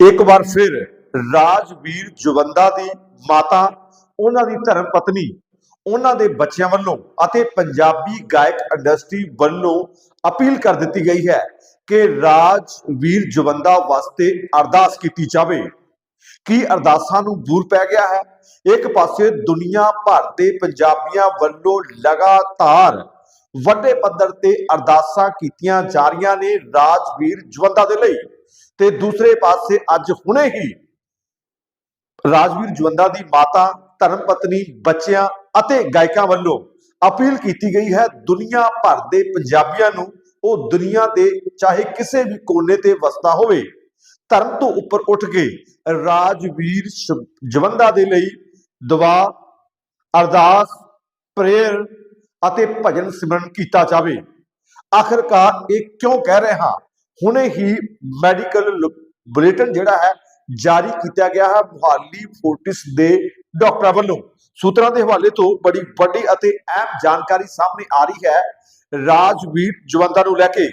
ਇੱਕ ਵਾਰ ਫਿਰ ਰਾਜਵੀਰ ਜਵੰਦਾ ਦੀ ਮਾਤਾ, ਉਹਨਾਂ ਦੀ ਧਰਮ ਪਤਨੀ, ਉਹਨਾਂ ਦੇ ਬੱਚਿਆਂ ਵੱਲੋਂ ਅਤੇ ਪੰਜਾਬੀ ਗਾਇਕ ਇੰਡਸਟਰੀ ਵੱਲੋਂ ਅਪੀਲ ਕਰ ਦਿੱਤੀ ਗਈ ਹੈ ਕਿ ਰਾਜਵੀਰ ਜਵੰਦਾ ਵਾਸਤੇ ਅਰਦਾਸ ਕੀਤੀ ਜਾਵੇ। ਕੀ ਅਰਦਾਸਾਂ ਨੂੰ ਦੂਰ ਪੈ ਗਿਆ ਹੈ? ਇੱਕ ਪਾਸੇ ਦੁਨੀਆ ਭਰ ਦੇ ਪੰਜਾਬੀਆਂ ਵੱਲੋਂ ਲਗਾਤਾਰ ਵੱਡੇ ਪੱਧਰ ਤੇ ਅਰਦਾਸਾਂ ਕੀਤੀਆਂ ਜਾ ਰਹੀਆਂ ਨੇ ਰਾਜਵੀਰ ਜਵੰਦਾ ਦੇ ਲਈ। ਤੇ ਦੂਸਰੇ ਪਾਸੇ ਅੱਜ ਹੁਣੇ ਹੀ ਰਾਜਵੀਰ ਜਵੰਦਾ ਦੀ ਮਾਤਾ, ਧਰਮ ਪਤਨੀ, ਬੱਚਿਆਂ ਅਤੇ ਗਾਇਕਾਂ ਵੱਲੋਂ ਅਪੀਲ ਕੀਤੀ ਗਈ ਹੈ, ਦੁਨੀਆ ਭਰ ਦੇ ਪੰਜਾਬੀਆਂ ਨੂੰ ਉਹ ਦੁਨੀਆ ਦੇ ਚਾਹੇ ਕਿਸੇ ਵੀ ਕੋਨੇ ਤੇ ਵਸਦਾ ਹੋਵੇ। ਧਰਮ ਤੋਂ ਉੱਪਰ ਉੱਠ ਕੇ ਰਾਜਵੀਰ ਜਵੰਦਾ ਦੇ ਲਈ ਦੁਆ, ਅਰਦਾਸ, ਪ੍ਰੇਅਰ ਅਤੇ ਭਜਨ ਸਿਮਰਨ ਕੀਤਾ ਜਾਵੇ। ਆਖਰਕਾਰ ਇਹ ਕਿਉਂ ਕਹਿ ਰਿਹਾ ਹੁਣੇ ਹੀ ਮੈਡੀਕਲ ਬੁਲੇਟਿਨ ਜਿਹੜਾ ਹੈ ਜਾਰੀ ਕੀਤਾ ਗਿਆ ਹੈ ਮੁਹਾਲੀ ਫੋਰਟਿਸ ਦੇ ਡਾਕਟਰਾਂ ਵੱਲੋਂ। ਸੂਤਰਾਂ ਦੇ ਹਵਾਲੇ ਤੋਂ ਬੜੀ ਵੱਡੀ ਅਤੇ ਅਹਿਮ ਜਾਣਕਾਰੀ ਸਾਹਮਣੇ ਆ ਰਹੀ ਹੈ ਰਾਜਵੀਰ ਜਵੰਦਾ ਨੂੰ ਲੈ ਕੇ।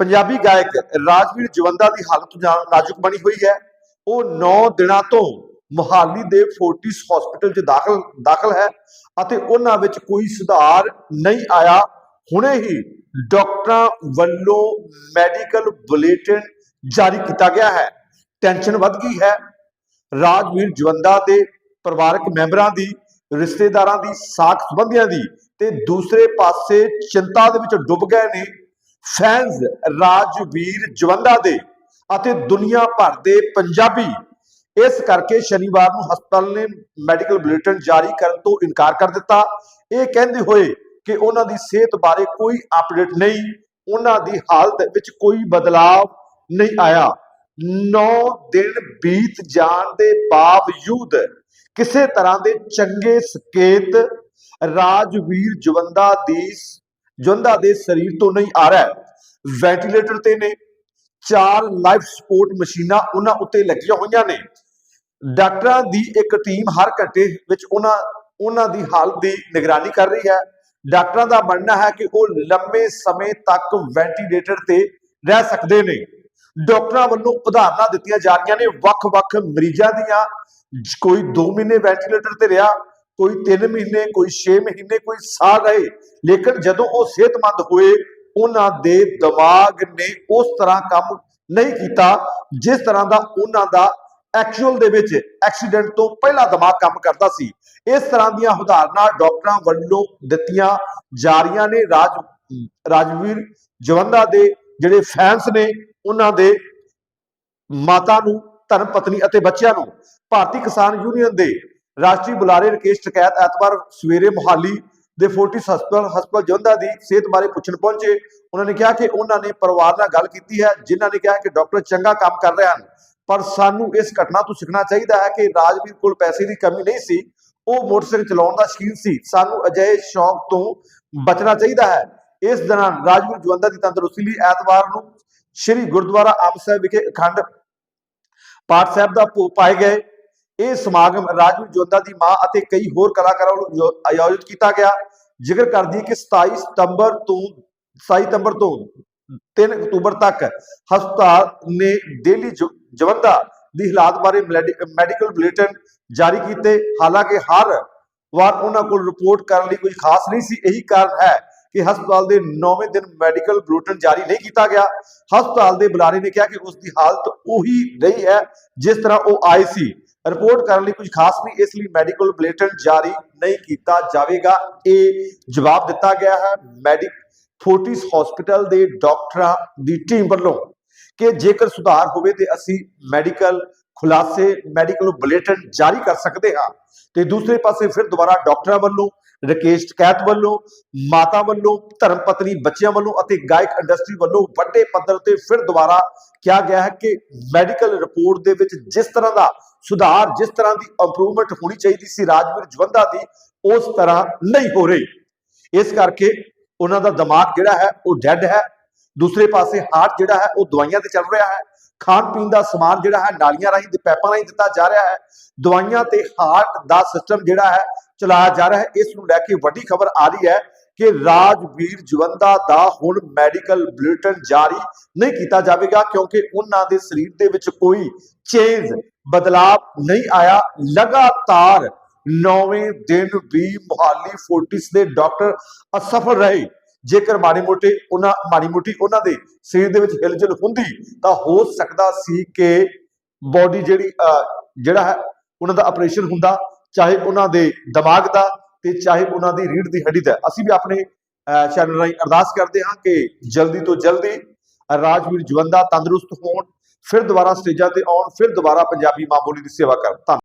ਪੰਜਾਬੀ ਗਾਇਕ ਰਾਜਵੀਰ ਜਵੰਦਾ ਦੀ ਹਾਲਤ ਜਾਣ ਨਾਜ਼ੁਕ ਬਣੀ ਹੋਈ ਹੈ। ਉਹ 9 ਦਿਨਾਂ ਤੋਂ ਮੁਹਾਲੀ ਦੇ ਫੋਰਟਿਸ ਹਸਪੀਟਲ 'ਚ ਦਾਖਲ ਦਾਖਲ ਹੈ ਅਤੇ ਉਹਨਾਂ ਵਿੱਚ ਕੋਈ ਸੁਧਾਰ ਨਹੀਂ ਆਇਆ। ਹੁਣੇ ਹੀ ਡਾਕਟਰਾਂ ਵੱਲੋਂ ਮੈਡੀਕਲ ਬੁਲੇਟਿਨ ਜਾਰੀ ਕੀਤਾ ਗਿਆ ਹੈ। ਟੈਨਸ਼ਨ ਵੱਧ ਗਈ ਹੈ। ਰਾਜਵੀਰ ਜਵੰਦਾ ਦੇ ਪਰਿਵਾਰਕ ਮੈਂਬਰਾਂ ਦੀ, ਰਿਸ਼ਤੇਦਾਰਾਂ ਦੀ, ਸਾਖ ਸੰਬੰਧੀਆਂ ਦੀ ਤੇ ਦੂਸਰੇ ਪਾਸੇ ਚਿੰਤਾ ਦੇ ਵਿੱਚ ਡੁੱਬ ਗਏ ਨੇ। ਫੈਨਸ ਰਾਜਵੀਰ ਜਵੰਦਾ ਦੇ ਅਤੇ ਦੁਨੀਆ ਭਰ ਦੇ ਪੰਜਾਬੀ, ਇਸ ਕਰਕੇ ਸ਼ਨੀਵਾਰ ਨੂੰ ਹਸਪਤਾਲ ਨੇ ਮੈਡੀਕਲ ਬੁਲੇਟਿਨ ਜਾਰੀ ਕਰਨ ਤੋਂ ਇਨਕਾਰ ਕਰ ਦਿੱਤਾ। ਇਹ ਕਹਿੰਦੇ ਹੋਏ ਕਿ ਉਹਨਾਂ ਦੀ ਸਿਹਤ ਬਾਰੇ ਕੋਈ ਅਪਡੇਟ ਨਹੀਂ, ਉਹਨਾਂ ਦੀ ਹਾਲਤ ਵਿੱਚ ਕੋਈ ਬਦਲਾਅ ਨਹੀਂ ਆਇਆ। 9 ਦਿਨ ਬੀਤ ਜਾਣ ਦੇ ਬਾਵਜੂਦ ਕਿਸੇ ਤਰ੍ਹਾਂ ਦੇ ਚੰਗੇ ਸਕੇਤ ਰਾਜਵੀਰ ਜਵੰਦਾ ਦੀ ਜਵੰਦਾ ਦੇ ਸਰੀਰ ਤੋਂ ਨਹੀਂ ਆ ਰਿਹਾ। ਵੈਂਟੀਲੇਟਰ ਤੇ ਨੇ, ਚਾਰ ਲਾਈਫ ਸਪੋਰਟ ਮਸ਼ੀਨਾਂ ਉਹਨਾਂ ਉੱਤੇ ਲੱਗੀਆਂ ਹੋਈਆਂ ਨੇ। ਡਾਕਟਰਾਂ ਦੀ ਇੱਕ ਟੀਮ ਹਰ ਘੰਟੇ ਵਿੱਚ ਉਹਨਾਂ ਉਹਨਾਂ ਦੀ ਹਾਲਤ ਦੀ ਨਿਗਰਾਨੀ ਕਰ ਰਹੀ ਹੈ। ਡਾਕਟਰਾਂ ਦਾ ਮੰਨਣਾ ਹੈ ਕਿ ਉਹ ਲੰਮੇ ਸਮੇਂ ਤੱਕ ਵੈਂਟੀਲੇਟਰ ਤੇ ਰਹਿ ਸਕਦੇ ਨੇ। ਡਾਕਟਰਾਂ ਵੱਲੋਂ ਉਦਾਹਰਨਾਂ ਦਿੱਤੀਆਂ ਜਾ ਰਹੀਆਂ ਨੇ, ਵੱਖ-ਵੱਖ ਮਰੀਜ਼ਾਂ ਦੀਆਂ। ਕੋਈ 2 ਮਹੀਨੇ ਵੈਂਟੀਲੇਟਰ ਤੇ ਰਿਹਾ, ਕੋਈ 3 ਮਹੀਨੇ, ਕੋਈ 6 ਮਹੀਨੇ, ਕੋਈ ਸਾਲ ਰਹੇ। ਲੇਕਿਨ ਜਦੋਂ ਉਹ ਸਿਹਤਮੰਦ ਹੋਏ, ਉਹਨਾਂ ਦੇ ਦਿਮਾਗ ਨੇ ਉਸ ਤਰ੍ਹਾਂ ਕੰਮ ਨਹੀਂ ਕੀਤਾ, ਜਿਸ ਤਰ੍ਹਾਂ ਦਾ ਉਹਨਾਂ ਦਾ ਐਕਚੁਅਲ ਦੇ ਵਿੱਚ ਐਕਸੀਡੈਂਟ ਤੋਂ ਪਹਿਲਾਂ ਦਿਮਾਗ ਕੰਮ ਕਰਦਾ ਸੀ। ਇਸ ਤਰ੍ਹਾਂ ਦੀਆਂ ਉਦਾਹਰਨਾਂ ਡਾਕਟਰਾਂ ਵੱਲੋਂ ਦਿੱਤੀਆਂ ਜਾ ਰਹੀਆਂ ਨੇ। ਰਾਜ, ਰਾਜਵੀਰ ਜਵੰਦਾ ਦੇ ਜਿਹੜੇ ਫੈਨਸ ਨੇ, ਉਹਨਾਂ ਦੇ ਮਾਤਾ ਨੂੰ, ਧਰਮ ਪਤਨੀ ਅਤੇ ਬੱਚਿਆਂ ਨੂੰ ਭਾਰਤੀ ਕਿਸਾਨ ਯੂਨੀਅਨ ਦੇ ਰਾਸ਼ਟਰੀ ਬੁਲਾਰੇ ਰਕੇਸ਼ ਟਕੈਤ ਐਤਵਾਰ ਸਵੇਰੇ ਮੁਹਾਲੀ ਦੇ ਫੋਰਟਿਸ ਹਸਪਤਾਲ ਹਸਪਤਾਲ ਜਵੰਦਾ ਦੀ ਸਿਹਤ ਬਾਰੇ ਪੁੱਛਣ ਪਹੁੰਚੇ। ਉਹਨਾਂ ਨੇ ਕਿਹਾ ਕਿ ਉਹਨਾਂ ਨੇ ਪਰਿਵਾਰ ਨਾਲ ਗੱਲ ਕੀਤੀ ਹੈ। ਜਿਨ੍ਹਾਂ ਨੇ ਕਿਹਾ ਕਿ ਡਾਕਟਰ ਚੰਗਾ ਕੰਮ ਕਰ ਰਹੇ ਹਨ। ਪਰ ਸਾਨੂੰ ਇਸ ਘਟਨਾ ਤੋਂ ਸਿੱਖਣਾ ਚਾਹੀਦਾ ਹੈ ਕਿ ਰਾਜਵੀਰ ਕੋਲ ਪੈਸੇ ਦੀ ਕਮੀ ਨਹੀਂ ਸੀ, ਉਹ ਮੋਟਰਸਾਈਕਲ ਚਲਾਉਣ ਦਾ ਸ਼ੌਕੀਨ ਸੀ। ਸਾਨੂੰ ਅਜਿਹੇ ਸ਼ੌਕ ਤੋਂ ਬਚਣਾ ਚਾਹੀਦਾ ਹੈ। ਇਸ ਦੌਰਾਨ ਰਾਜਵੀਰ ਜਵੰਦਾ ਦੀ ਤੰਦਰੁਸਤੀ ਲਈ ਐਤਵਾਰ ਨੂੰ ਸ੍ਰੀ ਗੁਰਦੁਆਰਾ ਅੰਬ ਸਾਹਿਬ ਵਿਖੇ ਅਖੰਡ ਪਾਠ ਸਾਹਿਬ ਦਾ ਭੋਗ ਪਾਏ ਗਏ। ਇਹ ਸਮਾਗਮ ਰਾਜਵੀਰ ਜਵੰਦਾ ਦੀ ਮਾਂ ਅਤੇ ਕਈ ਹੋਰ ਕਲਾਕਾਰਾਂ ਵੱਲੋਂ ਆਯੋਜਿਤ ਕੀਤਾ ਗਿਆ। ਜ਼ਿਕਰ ਕਰਦੀ ਹੈ ਕਿ 27 ਸਤੰਬਰ ਤੋਂ 27 ਸਤੰਬਰ ਤੋਂ 3 ਅਕਤੂਬਰ ਤੱਕ ਹਸਪਤਾਲ ਨੇ ਡੇਲੀ ਜਵੰਦਾ ਦੀ ਹਾਲਾਤ ਬਾਰੇ ਮੈਡੀਕਲ ਬੁਲੇਟਿਨ ਜਾਰੀ ਕੀਤੇ। ਹਾਲਾਂਕਿ ਹਰ ਵਾਰ ਉਹਨਾਂ ਕੋਲ ਰਿਪੋਰਟ ਕਰਨ ਲਈ ਕੁਝ ਖਾਸ ਨਹੀਂ ਸੀ। ਇਹੀ ਕਾਰਨ ਹੈ ਕਿ ਹਸਪਤਾਲ ਦੇ 9ਵੇਂ ਦਿਨ ਮੈਡੀਕਲ ਬੁਲੇਟਿਨ ਜਾਰੀ ਨਹੀਂ ਕੀਤਾ ਗਿਆ। ਹਸਪਤਾਲ ਦੇ ਬੁਲਾਰੇ ਨੇ ਕਿਹਾ ਕਿ ਉਸ ਦੀ ਹਾਲਤ ਉਹੀ ਰਹੀ ਹੈ ਜਿਸ ਤਰ੍ਹਾਂ ਉਹ ਆਈ ਸੀ। ਰਿਪੋਰਟ ਕਰਨ ਲਈ ਕੁਝ ਖਾਸ ਨਹੀਂ, ਇਸ ਲਈ ਮੈਡੀਕਲ ਬੁਲੇਟਿਨ ਜਾਰੀ ਨਹੀਂ ਕੀਤਾ ਜਾਵੇਗਾ। ਇਹ ਜਵਾਬ ਦਿੱਤਾ ਗਿਆ ਹੈ। ਮੈਡਿਕ ਫੋਰਟਿਸ ਹਸਪੀਟਲ ਦੇ ਡਾਕਟਰਾਂ ਦੀ ਟੀਮ ਵੱਲੋਂ ਕਿ ਜੇਕਰ ਸੁਧਾਰ ਹੋਵੇ ਤੇ ਅਸੀਂ ਮੈਡੀਕਲ ਖੁਲਾਸੇ, ਮੈਡੀਕਲ ਬੁਲੇਟਿਨ ਜਾਰੀ ਕਰ ਸਕਦੇ ਹਾਂ। ਤੇ ਦੂਸਰੇ ਪਾਸੇ ਫਿਰ ਦੁਬਾਰਾ ਡਾਕਟਰਾਂ ਵੱਲੋਂ, ਰਕੇਸ਼ ਟਕੈਤ ਵੱਲੋਂ, ਮਾਤਾ ਵੱਲੋਂ, ਧਰਮ ਪਤਨੀ ਬੱਚਿਆਂ ਵੱਲੋਂ ਅਤੇ ਗਾਇਕ ਇੰਡਸਟਰੀ ਵੱਲੋਂ ਵੱਡੇ ਪੱਧਰ ਤੇ ਫਿਰ ਦੁਬਾਰਾ ਕਿਹਾ ਗਿਆ ਹੈ ਕਿ ਮੈਡੀਕਲ ਰਿਪੋਰਟ ਦੇ ਵਿੱਚ ਜਿਸ ਤਰ੍ਹਾਂ ਦਾ ਸੁਧਾਰ, ਜਿਸ ਤਰ੍ਹਾਂ ਦੀ ਇੰਪਰੂਵਮੈਂਟ ਹੋਣੀ ਚਾਹੀਦੀ ਸੀ ਰਾਜਵੀਰ ਜਵੰਦਾ ਦੀ, ਉਸ ਤਰ੍ਹਾਂ ਨਹੀਂ ਹੋ ਰਹੀ। ਇਸ ਕਰਕੇ ਉਹਨਾਂ ਦਾ ਦਿਮਾਗ ਜਿਹੜਾ ਹੈ, ਉਹ ਡੈਡ ਹੈ। ਦੂਸਰੇ ਪਾਸੇ ਹਾਰਟ ਜਿਹੜਾ ਹੈ, ਉਹ ਦਵਾਈਆਂ ਤੇ ਚੱਲ ਰਿਹਾ ਹੈ। ਖਾਣ ਪੀਣ ਦਾ ਸਮਾਨ ਜਿਹੜਾ ਹੈ, ਨਾਲੀਆਂ ਰਾਹੀਂ ਤੇ ਪੈਪਾਂ ਰਾਹੀਂ ਦਿੱਤਾ ਜਾ ਰਿਹਾ ਹੈ। ਦਵਾਈਆਂ ਤੇ ਹਾਰਟ ਦਾ ਸਿਸਟਮ ਜਿਹੜਾ ਹੈ, ਚਲਾਇਆ ਜਾ ਰਿਹਾ ਹੈ। ਇਸ ਨੂੰ ਲੈ ਕੇ ਵੱਡੀ ਖਬਰ ਆ ਰਹੀ ਹੈ ਕਿ ਰਾਜਵੀਰ ਜਵੰਦਾ ਦਾ ਹੁਣ ਮੈਡੀਕਲ ਬੁਲੇਟਿਨ ਜਾਰੀ ਨਹੀਂ ਕੀਤਾ ਜਾਵੇਗਾ ਕਿਉਂਕਿ ਉਹਨਾਂ ਦੇ ਸਰੀਰ ਦੇ ਵਿੱਚ ਕੋਈ ਚੇਂਜ ਬਦਲਾਵ ਨਹੀਂ ਆਇਆ। ਲਗਾਤਾਰ ਨੌਵੇਂ ਦਿਨ ਵੀ ਮੁਹਾਲੀ ਫੋਰਟਿਸ ਦੇ ਡਾਕਟਰ ਅਸਫਲ ਰਹੇ। ਜੇਕਰ ਮਾੜੀ ਮੋਟੀ ਉਹਨਾਂ, ਮਾੜੀ ਮੋਟੀ ਉਹਨਾਂ ਦੇ ਸਰੀਰ ਦੇ ਵਿੱਚ ਹਿਲਜੁਲ ਹੁੰਦੀ, ਤਾਂ ਹੋ ਸਕਦਾ ਸੀ ਕਿ ਬੋਡੀ ਜਿਹੜੀ ਜਿਹੜਾ ਹੈ, ਉਹਨਾਂ ਦਾ ਆਪਰੇਸ਼ਨ ਹੁੰਦਾ, ਚਾਹੇ ਉਹਨਾਂ ਦੇ ਦਿਮਾਗ ਦਾ ਤੇ ਚਾਹੇ ਉਹਨਾਂ ਦੀ ਰੀੜ੍ਹ ਦੀ ਹੱਡੀ ਦਾ। ਅਸੀਂ ਵੀ ਆਪਣੇ ਚੈਨਲ ਰਾਹੀਂ ਅਰਦਾਸ ਕਰਦੇ ਹਾਂ ਕਿ ਜਲਦੀ ਤੋਂ ਜਲਦੀ ਰਾਜਵੀਰ ਜਵੰਦਾ ਤੰਦਰੁਸਤ ਹੋਣ, ਫਿਰ ਦੁਬਾਰਾ ਸਟੇਜਾਂ ਤੇ ਆਉਣ, ਫਿਰ ਦੁਬਾਰਾ ਪੰਜਾਬੀ ਮਾਂ ਬੋਲੀ ਦੀ ਸੇਵਾ ਕਰਨ। ਧੰਨਵਾਦ